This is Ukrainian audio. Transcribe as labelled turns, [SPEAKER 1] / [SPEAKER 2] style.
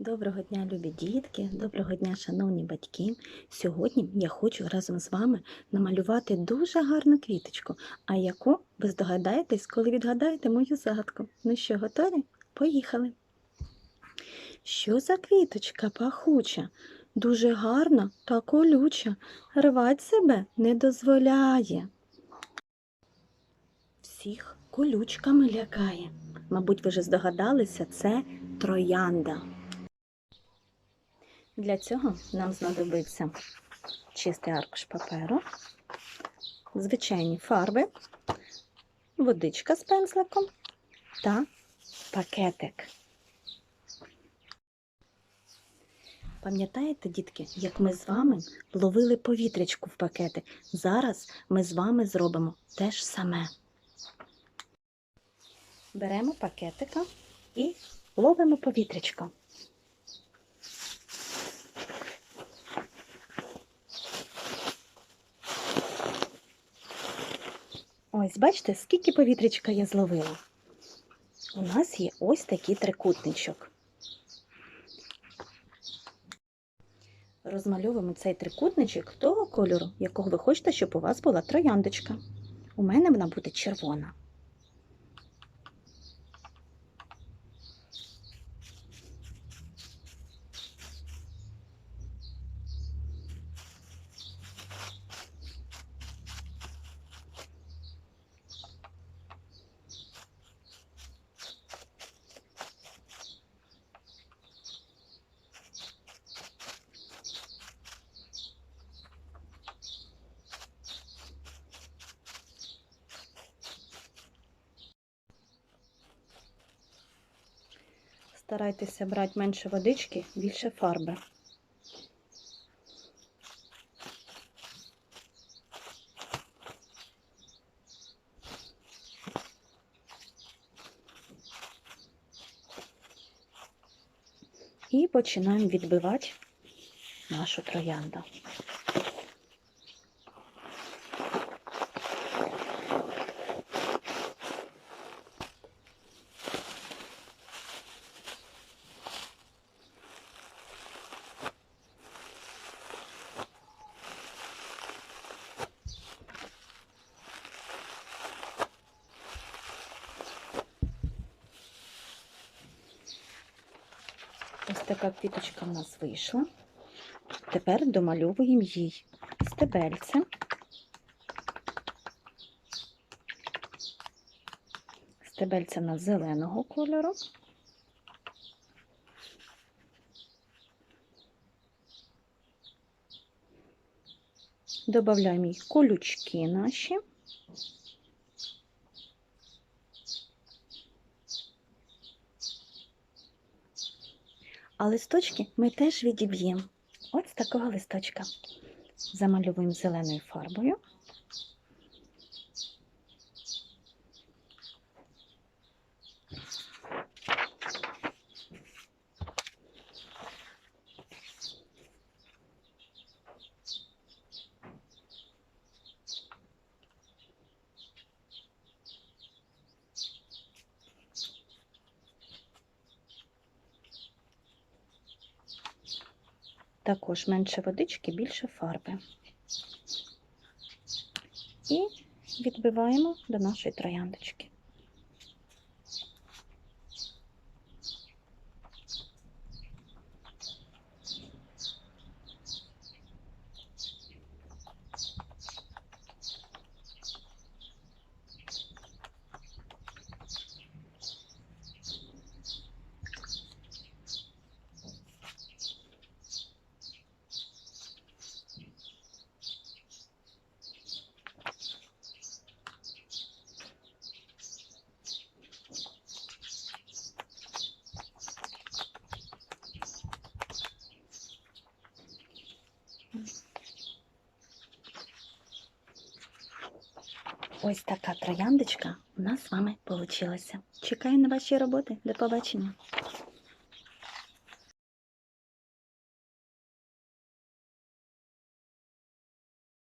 [SPEAKER 1] Доброго дня, любі дітки, доброго дня, шановні батьки. Сьогодні я хочу разом з вами намалювати дуже гарну квіточку, а яку ви здогадаєтесь, коли відгадаєте мою загадку. Ну що, готові? Поїхали. Що за квіточка пахуча, дуже гарна та колюча, рвать себе не дозволяє. Всіх колючками лякає. Мабуть, ви вже здогадалися, це троянда. Для цього нам знадобиться чистий аркуш паперу, звичайні фарби, водичка з пензликом та пакетик. Пам'ятаєте, дітки, як ми з вами ловили повітрячку в пакети? Зараз ми з вами зробимо те ж саме. Беремо пакетика і ловимо повітрячко. Ось, бачите, скільки повітрячка я зловила. У нас є ось такий трикутничок. Розмальовуємо цей трикутничок того кольору, якого ви хочете, щоб у вас була трояндочка. У мене вона буде червона. Старайтеся брати менше водички, більше фарби. І починаємо відбивати нашу троянду. Така квіточка в нас вийшла. Тепер домальовуємо їй стебельце. Стебельце на зеленого кольору. Добавляємо їй колючки наші. А листочки ми теж відіб'ємо. Ось такого листочка. Замальовуємо зеленою фарбою. Також менше водички, більше фарби. І відбиваємо до нашої трояндочки. Ось така трояндочка у нас з вами вийшла. Чекаю на ваші роботи. До побачення.